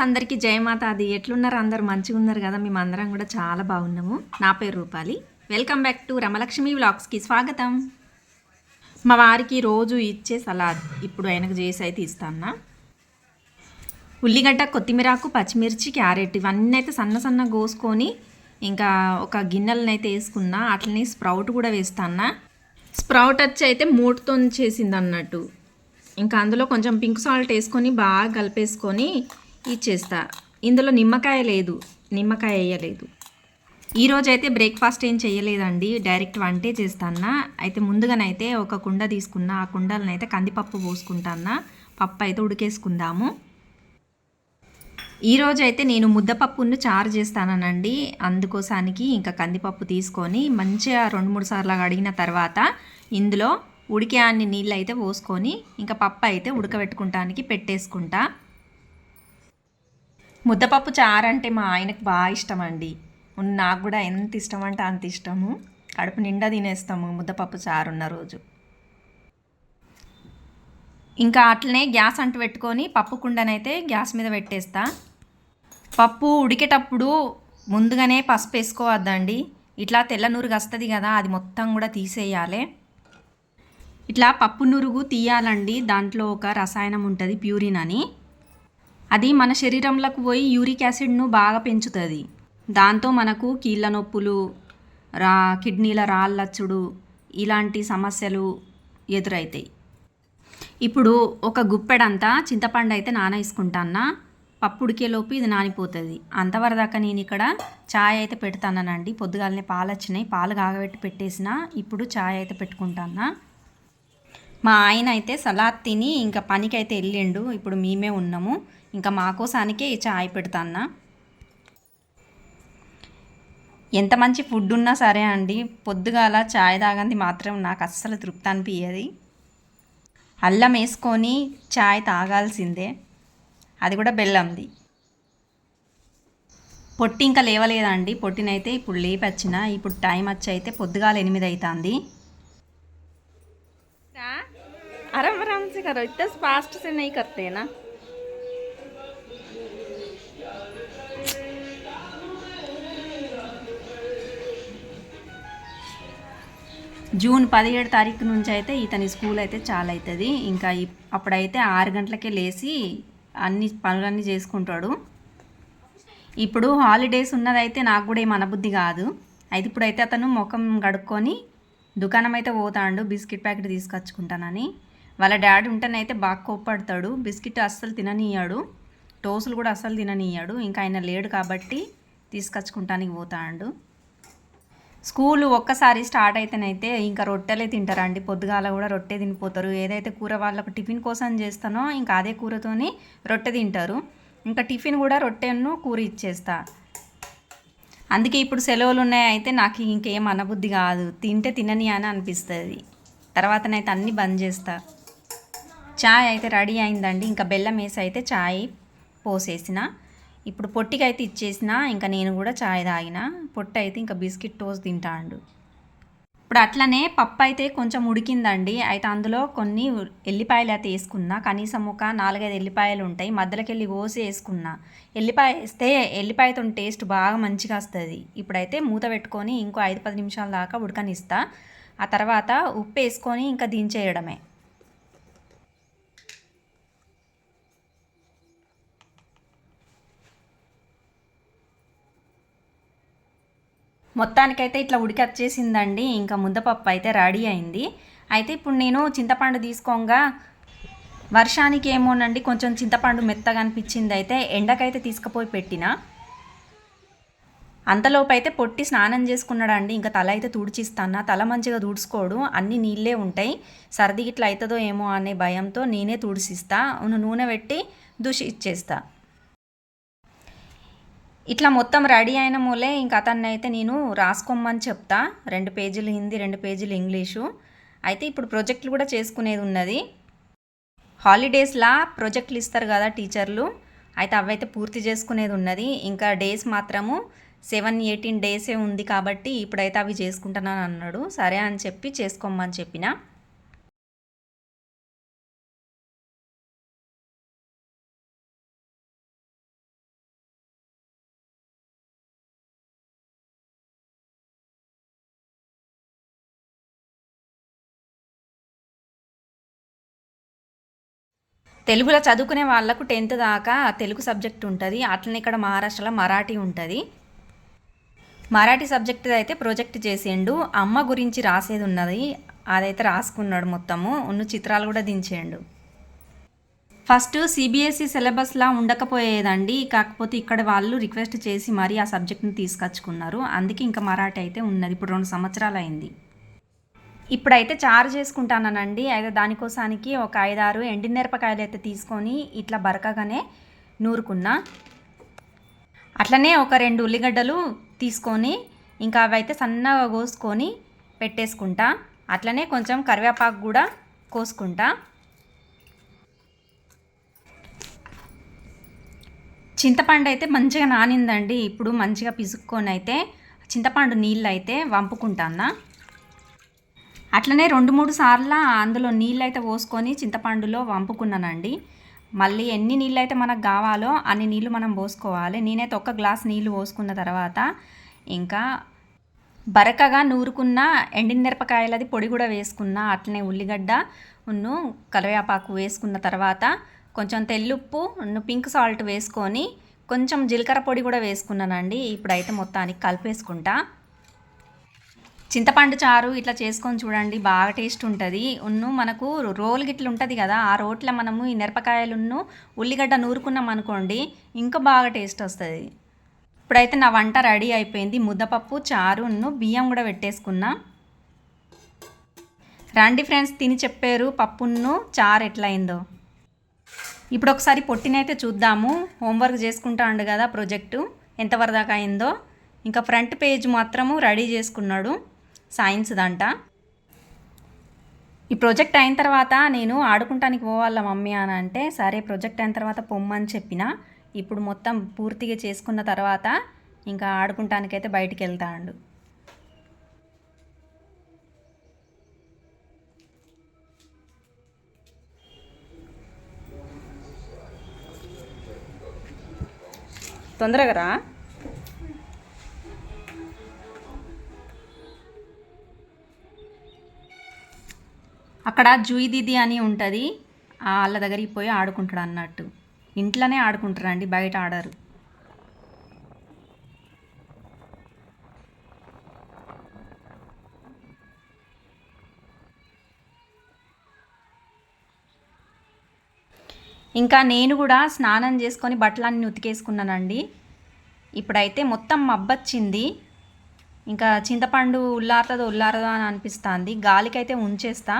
Friends అందరికీ జయమాత అది ఎట్లున్నారు? అందరు మంచిగా ఉన్నారు కదా? మేము అందరం కూడా చాలా బాగున్నాము. నా పేరు Rupali. Welcome back to Ramalakshmi వ్లాగ్స్కి స్వాగతం. మా వారికి రోజు ఇచ్చే సలాద్ ఇప్పుడు ఆయనకు చేసి అయితే ఇస్తాను ఉల్లిగడ్డ కొత్తిమీరాకు పచ్చిమిర్చి క్యారెట్ ఇవన్నీ అయితే సన్న సన్న కోసుకొని ఇంకా ఒక గిన్నెలను అయితే వేసుకున్నా. అట్లనే స్ప్రౌట్ కూడా వేస్తానా స్ప్రౌట్ వచ్చి అయితే మూటతో చేసింది అన్నట్టు ఇంకా అందులో కొంచెం పింక్ సాల్ట్ వేసుకొని బాగా కలిపేసుకొని ఇచ్చేస్తా. ఇందులో నిమ్మకాయ లేదు. నిమ్మకాయ వేయలేదు. ఈరోజు అయితే బ్రేక్ఫాస్ట్ ఏం చేయలేదండి డైరెక్ట్ వంటే చేస్తానా అయితే ముందుగానైతే ఒక కుండ తీసుకున్నా. ఆ కుండలనైతే కందిపప్పు పోసుకుంటానా పప్పు అయితే ఉడికేసుకుందాము. ఈరోజు అయితే నేను ముద్దపప్పును చారు చేస్తానండి అందుకోసానికి ఇంకా కందిపప్పు తీసుకొని మంచిగా రెండు మూడు సార్లు అడిగిన తర్వాత ఇందులో ఉడికే అన్ని నీళ్ళు అయితే పోసుకొని ఇంకా పప్పు అయితే ఉడకబెట్టుకుంటానికి పెట్టేసుకుంటా. ముద్దపప్పు చారు అంటే మా ఆయనకు బాగా ఇష్టం అండి నాకు కూడా ఎంత ఇష్టం అంటే అంత ఇష్టము. కడుపు నిండా తినేస్తాము ముద్దపప్పు చారు ఉన్న రోజు. ఇంకా అట్లనే గ్యాస్ అంటు పెట్టుకొని పప్పు కుండనైతే గ్యాస్ మీద పెట్టేస్తా. పప్పు ఉడికేటప్పుడు ముందుగానే పసుపు వేసుకోవద్దండి. ఇట్లా తెల్ల నురుగు వస్తుంది కదా అది మొత్తం కూడా తీసేయాలి. ఇట్లా పప్పు నురుగు తీయాలండి. దాంట్లో ఒక రసాయనం ఉంటుంది ప్యూరిన్ అని. అది మన శరీరంలోకి పోయి యూరిక్ యాసిడ్ను బాగా పెంచుతుంది. దాంతో మనకు కీళ్ళ నొప్పులు రా కిడ్నీల రాళ్ళచ్చుడు ఇలాంటి సమస్యలు ఎదురవుతాయి ఇప్పుడు ఒక గుప్పెడంతా చింతపండు అయితే నానేసుకుంటానా పప్పుడికేలోపు ఇది నానిపోతుంది. అంతవరదాకా నేను ఇక్కడ ఛాయ్ అయితే పెడతానండి పొద్దుగాలనే పాలు వచ్చినాయి పాలు కాగబెట్టి పెట్టేసిన ఇప్పుడు ఛాయ్ అయితే పెట్టుకుంటానా మా ఆయన అయితే సలాద్ తిని ఇంకా పనికి అయితే వెళ్ళిండు. ఇప్పుడు మేమే ఉన్నాము. ఇంకా మా కోసానికే ఈ చాయ్ పెడతాన్నా ఎంత మంచి ఫుడ్ ఉన్నా సరే అండి పొద్దుగాల చాయ్ తాగంది మాత్రం నాకు అస్సలు తృప్తి అనిపించదు అల్లం వేసుకొని చాయ్ తాగాల్సిందే అది కూడా బెల్లంది పొట్టి ఇంకా లేవలేదండి పొట్టినైతే ఇప్పుడు లేపచ్చిన ఇప్పుడు టైం వచ్చి అయితే పొద్దుగాల ఎనిమిది అవుతుంది आराम आराम से करो इतना फास्ट से नहीं करते ना జూన్ పదిహేడు తారీఖు నుంచి అయితే ఇతని స్కూల్ అయితే చాలా అవుతుంది ఇంకా అప్పుడైతే ఆరు గంటలకే లేచి అన్ని పనులన్నీ చేసుకుంటాడు. ఇప్పుడు హాలిడేస్ ఉన్నదైతే నాకు కూడా ఏం అనబుద్ధి కాదు. అయితే ఇప్పుడైతే అతను ముఖం కడుక్కొని దుకాణం అయితే పోతాడు బిస్కెట్ ప్యాకెట్ తీసుకొచ్చుకుంటానని. వాళ్ళ డాడీ ఉంటేనైతే బాగా కోప్పడతాడు. బిస్కెట్ అస్సలు తిననీయాడు. టోసులు కూడా అస్సలు తిననీయాడు. ఇంకా ఆయన లేడు కాబట్టి తీసుకొచ్చుకుంటానికి పోతాడు. స్కూల్ ఒక్కసారి స్టార్ట్ అయితేనైతే ఇంకా రొట్టెలే తింటారండి. పొద్దుగాల కూడా రొట్టె తినిపోతారు. ఏదైతే కూర వాళ్ళకు టిఫిన్ కోసం చేస్తానో ఇంకా అదే కూరతోని రొట్టె తింటారు. ఇంకా టిఫిన్ కూడా రొట్టెను కూర ఇచ్చేస్తా. అందుకే ఇప్పుడు సెలవులు ఉన్నాయి అయితే నాకు ఇంకేం అనబుద్ధి కాదు. తింటే తినని అని అనిపిస్తుంది. తర్వాతనైతే అన్నీ బంద్ చేస్తా. చాయ్ అయితే రెడీ అయిందండి. ఇంకా బెల్లం వేసి అయితే చాయ్ పోసేసిన. ఇప్పుడు పొట్టికైతే ఇచ్చేసిన ఇంకా నేను కూడా చాయ్ తాగిన. పొట్టి అయితే ఇంకా బిస్కెట్ టోస్ తింటాండు ఇప్పుడు అట్లనే పప్పు అయితే కొంచెం ఉడికిందండి. అయితే అందులో కొన్ని ఎల్లిపాయలు అయితే వేసుకున్నా. కనీసం ఒక నాలుగైదు ఎల్లిపాయలు ఉంటాయి. మధ్యలోకి వెళ్ళి కోసి వేసుకున్నా. ఎల్లిపాయ వేస్తే ఎల్లిపాయతో టేస్ట్ బాగా మంచిగా వస్తుంది. ఇప్పుడైతే మూత పెట్టుకొని ఇంకో ఐదు పది నిమిషాల దాకా ఉడకనిస్తా. ఆ తర్వాత ఉప్పు వేసుకొని ఇంకా దించేయడమే. మొత్తానికైతే ఇట్లా ఉడికొచ్చేసిందండి ఇంకా ముద్దపప్పు అయితే రెడీ అయింది. అయితే ఇప్పుడు నేను చింతపండు తీసుకోగా. వర్షానికి ఏమోనండి కొంచెం చింతపండు మెత్తగా అనిపించింది అయితే ఎండకైతే తీసుకుపోయి పెట్టిన. అంతలోపు అయితే పొట్టి స్నానం చేసుకున్నాడండి. ఇంకా తల అయితే తుడిచిస్తాను. తల మంచిగా తుడుచుకోడు. అన్ని నీళ్ళే ఉంటాయి. సర్ది ఇట్లా అవుతుందో ఏమో అనే భయంతో నేనే తుడిసిస్తా. నూనె పెట్టి దుషి ఇచ్చేస్తా. ఇట్లా మొత్తం రెడీ అయిన మూలే ఇంక అతన్ని అయితే నేను రాసుకోమని చెప్తా. రెండు పేజీలు హిందీ రెండు పేజీలు ఇంగ్లీషు. అయితే ఇప్పుడు ప్రాజెక్టులు కూడా చేసుకునేది ఉన్నది. హాలిడేస్లా ప్రాజెక్టులు ఇస్తారు కదా టీచర్లు. అయితే అవైతే పూర్తి చేసుకునేది ఉన్నది. ఇంకా డేస్ మాత్రము సెవెన్ ఎయిటీన్ డేసే ఉంది కాబట్టి ఇప్పుడైతే అవి చేసుకుంటున్నాను అన్నాడు సరే అని చెప్పి చేసుకోమని చెప్పిన. తెలుగులో చదువుకునే వాళ్ళకు టెన్త్ దాకా తెలుగు సబ్జెక్ట్ ఉంటుంది. అట్లనే ఇక్కడ మహారాష్ట్రలో మరాఠీ ఉంటుంది. మరాఠీ సబ్జెక్ట్ అయితే ప్రాజెక్ట్ చేసిండు. అమ్మ గురించి రాసేది ఉన్నది. అదైతే రాసుకున్నాడు మొత్తము. ఉన్న చిత్రాలు కూడా దించేయండు. First CBSE సిలబస్లా ఉండకపోయేదండి. కాకపోతే ఇక్కడ వాళ్ళు రిక్వెస్ట్ చేసి మరీ ఆ సబ్జెక్ట్ని తీసుకొచ్చుకున్నారు. అందుకే ఇంకా మరాఠీ అయితే ఉన్నది. ఇప్పుడు రెండు సంవత్సరాలు అయింది. ఇప్పుడైతే చారు చేసుకుంటానండి అయితే దానికోసానికి ఒక ఐదారు ఎండిమిరపకాయలు అయితే తీసుకొని ఇట్లా బరకగానే నూరుకున్నా. అట్లనే ఒక రెండు ఉల్లిగడ్డలు తీసుకొని ఇంకా అవైతే సన్నగా కోసుకొని పెట్టేసుకుంటా. అట్లనే కొంచెం కరివేపాకు కూడా కోసుకుంటా. చింతపండు అయితే మంచిగా నానిందండి. ఇప్పుడు మంచిగా పిసుక్కొని అయితే చింతపండు నీళ్ళు అయితే వంపుకుంటాన్నా. అట్లనే రెండు మూడు సార్లు అందులో నీళ్ళు అయితే పోసుకొని చింతపండులో వంపుకున్నానండి. మళ్ళీ ఎన్ని నీళ్ళు అయితే మనకు కావాలో అన్ని నీళ్ళు మనం పోసుకోవాలి. నేనైతే ఒక్క గ్లాస్ నీళ్ళు పోసుకున్న తర్వాత ఇంకా బరకగా నూరుకున్న ఎండిన మిరపకాయలది పొడి కూడా వేసుకున్న అట్లనే ఉల్లిగడ్డ ఉన్ను కరివేపాకు వేసుకున్న తర్వాత కొంచెం తెల్లుప్పు పింక్ సాల్ట్ వేసుకొని కొంచెం జీలకర్ర పొడి కూడా వేసుకున్నానండి. ఇప్పుడైతే మొత్తానికి కలిపేసుకుంటా. చింతపండు చారు ఇట్లా చేసుకొని చూడండి బాగా టేస్ట్ ఉంటుంది. ఉన్ను మనకు రోల్ గిట్ల ఉంటుంది కదా ఆ రోట్లో మనము ఈ మిరపకాయలున్ను ఉల్లిగడ్డ నూరుకున్నాం అనుకోండి ఇంకా బాగా టేస్ట్ వస్తుంది. ఇప్పుడైతే నా వంట రెడీ అయిపోయింది. ముద్దపప్పు చారును బియ్యం కూడా పెట్టేసుకున్నా. రండి ఫ్రెండ్స్ తిని చెప్పారు పప్పును చారు ఎట్లయిందో. ఇప్పుడు ఒకసారి పొట్టినైతే చూద్దాము. హోంవర్క్ చేసుకుంటా ఉండు కదా ప్రాజెక్టు ఎంతవరదాకా అయిందో. ఇంకా ఫ్రంట్ పేజ్ మాత్రము రెడీ చేసుకున్నాడు. దంట ఈ ప్రాజెక్ట్ అయిన తర్వాత నేను ఆడుకుంటానికి పోవాలా మమ్మీ అని అంటే సరే ప్రాజెక్ట్ అయిన తర్వాత పొమ్మని చెప్పిన ఇప్పుడు మొత్తం పూర్తిగా చేసుకున్న తర్వాత ఇంకా ఆడుకుంటానికైతే బయటికి వెళ్తాడు. తొందరగా రా. అక్కడ జూయి దీది అని ఉంటుంది. వాళ్ళ దగ్గరికి పోయి ఆడుకుంటాడు అన్నట్టు. ఇంట్లోనే ఆడుకుంటారండి బయట ఆడరు. ఇంకా నేను కూడా స్నానం చేసుకొని బట్టలన్నీ ఉతికేసుకున్నానండి. ఇప్పుడైతే మొత్తం మబ్బొచ్చింది. ఇంకా చింతపండు ఉల్లారదో ఉల్లారదో అని అనిపిస్తుంది. గాలికైతే ఉంచేస్తా.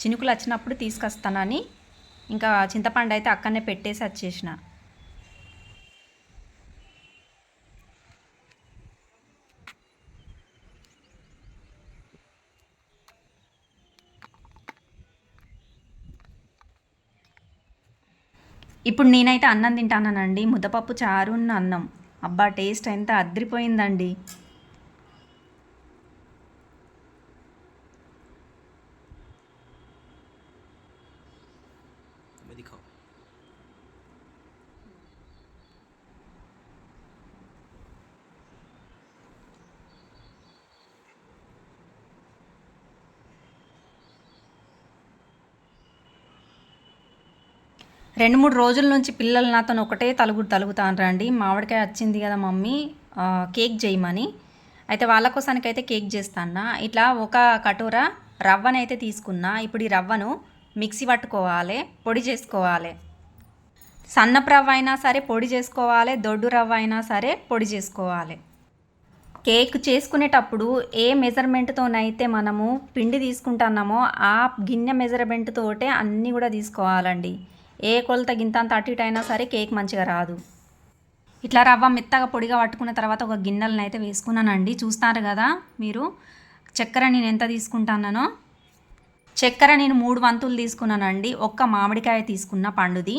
చినుకులు వచ్చినప్పుడు తీసుకొస్తానని ఇంకా చింతపండు అయితే అక్కడనే పెట్టేసి వచ్చేసిన. ఇప్పుడు నేనైతే అన్నం తింటానండి ముద్దపప్పు చారు అన్నం. అబ్బా టేస్ట్ ఎంత అద్రిపోయిందండి. రెండు మూడు రోజుల నుంచి పిల్లలు నాతో ఒకటే తలుగుడు తలుగుతాను రండి మామిడికాయ వచ్చింది కదా మమ్మీ కేక్ చేయమని అయితే వాళ్ళ కోసానికైతే కేక్ చేస్తాను ఇట్లా ఒక కటోర రవ్వనైతే తీసుకున్నా. ఇప్పుడు ఈ రవ్వను మిక్సీ పట్టుకోవాలి పొడి చేసుకోవాలి. సన్నపు రవ్వ అయినా సరే పొడి చేసుకోవాలి దొడ్డు రవ్వ అయినా సరే పొడి చేసుకోవాలి. కేక్ చేసుకునేటప్పుడు ఏ మెజర్మెంట్తోనైతే మనము పిండి తీసుకుంటున్నామో ఆ గిన్నె మెజర్మెంట్తోటే అన్నీ కూడా తీసుకోవాలండి. ఏ కొలత గింత అంత అటు ఇటు అయినా సరే కేక్ మంచిగా రాదు. ఇట్లా రవ్వ మెత్తగా పొడిగా పట్టుకున్న తర్వాత ఒక గిన్నెలను అయితే వేసుకున్నానండి. చూస్తారు కదా మీరు? చక్కెర నేను ఎంత తీసుకుంటానో చక్కెర నేను మూడు వంతులు తీసుకున్నానండి. ఒక్క మామిడికాయ తీసుకున్న పండుది.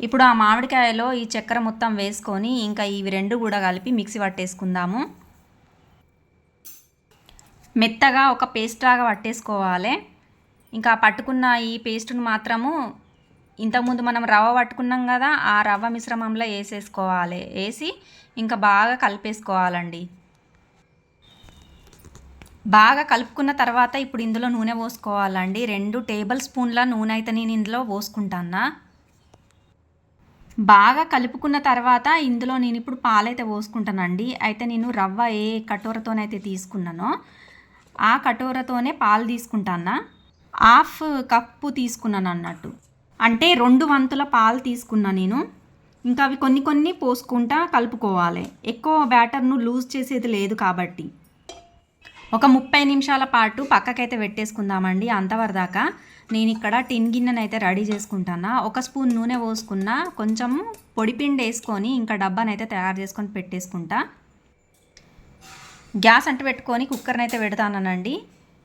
ఇప్పుడు ఆ మామిడికాయలో ఈ చక్కెర మొత్తం వేసుకొని ఇంకా ఇవి రెండు కూడా కలిపి మిక్సీ పట్టేసుకుందాము. మెత్తగా ఒక పేస్ట్ లాగా పట్టేసుకోవాలి. ఇంకా పట్టుకున్న ఈ పేస్ట్ను మాత్రము ఇంతకుముందు మనం రవ్వ పట్టుకున్నాం కదా ఆ రవ్వ మిశ్రమంలో వేసేసుకోవాలి. వేసి ఇంకా బాగా కలిపేసుకోవాలండి. బాగా కలుపుకున్న తర్వాత ఇప్పుడు ఇందులో నూనె పోసుకోవాలండి. రెండు టేబుల్ స్పూన్ల నూనె అయితే నేను ఇందులో పోసుకుంటానా బాగా కలుపుకున్న తర్వాత ఇందులో నేను ఇప్పుడు పాలైతే పోసుకుంటానండి. అయితే నేను రవ్వ ఏ కటోరతోనైతే తీసుకున్నానో ఆ కటోరతోనే పాలు తీసుకుంటానా హాఫ్ కప్పు తీసుకున్నాను అన్నట్టు. అంటే రెండు వంతుల పాలు తీసుకున్నా నేను. ఇంకా అవి కొన్ని కొన్ని పోసుకుంటా కలుపుకోవాలి. ఎక్కువ బ్యాటర్ను లూజ్ చేసేది లేదు కాబట్టి. ఒక ముప్పై నిమిషాల పాటు పక్కకైతే పెట్టేసుకుందామండి అంతవరదాకా. నేను ఇక్కడ టిన్ గిన్నెనైతే రెడీ చేసుకుంటానా. ఒక స్పూన్ నూనె పోసుకున్న కొంచెం పొడిపిండి వేసుకొని ఇంకా డబ్బానైతే తయారు చేసుకొని పెట్టేసుకుంటా. గ్యాస్ అంటు పెట్టుకొని కుక్కర్ని అయితే పెడతానండి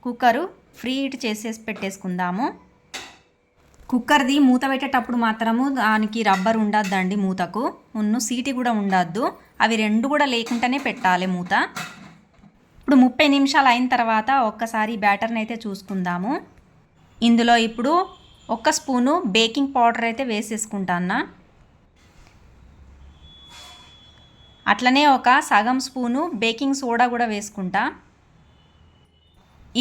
కుక్కరు ఫ్రీ హీట్ చేసేసి పెట్టేసుకుందాము. కుక్కర్ది మూత పెట్టేటప్పుడు మాత్రము దానికి రబ్బర్ ఉండద్దండి మూతకు. ఉన్ను సీటి కూడా ఉండద్దు. అవి రెండు కూడా లేకుండానే పెట్టాలి మూత. ఇప్పుడు ముప్పై నిమిషాలు అయిన తర్వాత ఒక్కసారి బ్యాటర్ని అయితే చూసుకుందాము. ఇందులో ఇప్పుడు ఒక్క స్పూను బేకింగ్ పౌడర్ అయితే వేసేసుకుంటాను అట్లనే ఒక సగం స్పూను బేకింగ్ సోడా కూడా వేసుకుంటా.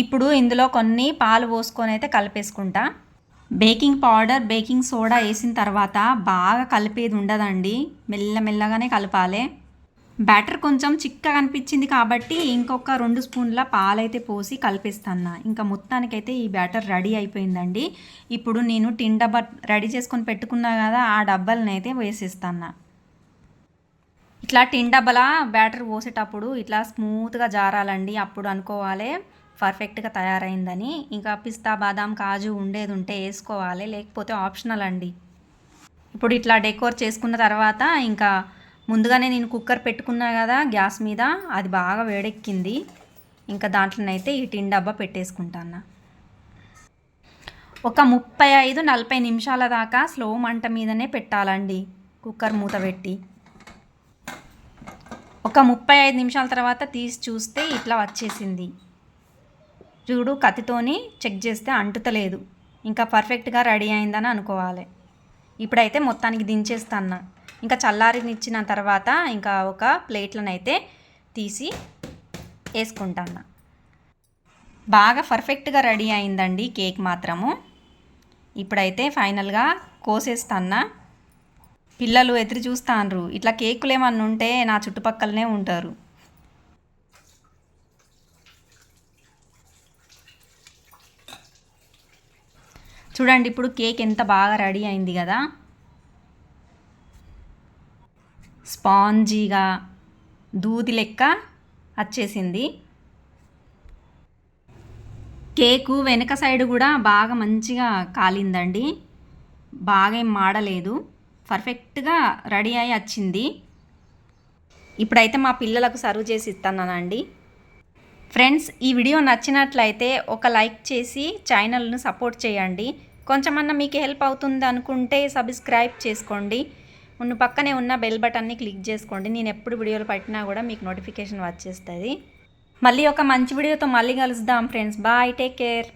ఇప్పుడు ఇందులో కొన్ని పాలు పోసుకొని అయితే కలిపేసుకుంటా. బేకింగ్ పౌడర్ బేకింగ్ సోడా వేసిన తర్వాత బాగా కలిపేది ఉండదండి. మెల్లమెల్లగానే కలపాలి. బ్యాటర్ కొంచెం చిక్కగా అనిపించింది కాబట్టి ఇంకొక రెండు స్పూన్ల పాలైతే పోసి కలిపిస్తాను ఇంకా మొత్తానికైతే ఈ బ్యాటర్ రెడీ అయిపోయిందండి. ఇప్పుడు నేను టిన్ డబ్బా రెడీ చేసుకొని పెట్టుకున్నా కదా ఆ డబ్బాలనైతే అయితే ఇట్లా టిన్ డబ్బలా బ్యాటర్ పోసేటప్పుడు ఇట్లా స్మూత్గా జారాలండి. అప్పుడు అనుకోవాలి పర్ఫెక్ట్గా తయారైందని. ఇంకా పిస్తా బాదాం కాజు ఉండేది ఉంటే వేసుకోవాలి లేకపోతే ఆప్షనల్ అండి. ఇప్పుడు ఇట్లా డెకోర్ చేసుకున్న తర్వాత ఇంకా ముందుగానే నేను కుక్కర్ పెట్టుకున్నా కదా గ్యాస్ మీద అది బాగా వేడెక్కింది. ఇంకా దాంట్లోనైతే ఈ టిన్ డబ్బా పెట్టేసుకుంటాను ఒక ముప్పై ఐదు నలభై నిమిషాల దాకా స్లో మంట మీదనే పెట్టాలండి కుక్కర్ మూత పెట్టి. ఒక ముప్పై ఐదు నిమిషాల తర్వాత తీసి చూస్తే ఇట్లా వచ్చేసింది. చూడు కత్తితోని చెక్ చేస్తే అంటుతలేదు. ఇంకా పర్ఫెక్ట్గా రెడీ అయిందని అనుకోవాలి. ఇప్పుడైతే మొత్తానికి దించేస్తాను ఇంకా చల్లారినిచ్చిన తర్వాత ఇంకా ఒక ప్లేట్లను అయితే తీసి వేసుకుంటాను. బాగా పర్ఫెక్ట్గా రెడీ అయిందండి కేక్ మాత్రము. ఇప్పుడైతే ఫైనల్గా కోసేస్తాన్నా. పిల్లలు ఎదురు చూస్తాన్రు. ఇట్లా కేకులు ఏమన్నా ఉంటే నా చుట్టుపక్కలనే ఉంటారు. చూడండి ఇప్పుడు కేక్ ఎంత బాగా రెడీ అయింది కదా. స్పాంజీగా దూది లెక్క వచ్చేసింది. కేకు వెనక సైడ్ కూడా బాగా మంచిగా కాలిందండి. బాగా ఏం మాడలేదు. పర్ఫెక్ట్గా రెడీ అయి వచ్చింది. ఇప్పుడైతే మా పిల్లలకు సర్వ్ చేసి ఇస్తానండి ఫ్రెండ్స్ ఈ వీడియో నచ్చినట్లయితే ఒక లైక్ చేసి ఛానల్ను సపోర్ట్ చేయండి. కొంచెమన్నా మీకు హెల్ప్ అవుతుంది అనుకుంటే సబ్స్క్రైబ్ చేసుకోండి. ఉన్న పక్కనే ఉన్న బెల్ బటన్ని క్లిక్ చేసుకోండి. నేను ఎప్పుడు వీడియోలు పట్టినా కూడా మీకు నోటిఫికేషన్ వచ్చేస్తుంది. మళ్ళీ ఒక మంచి వీడియోతో మళ్ళీ కలుద్దాం ఫ్రెండ్స్ బాయ్ టేక్ కేర్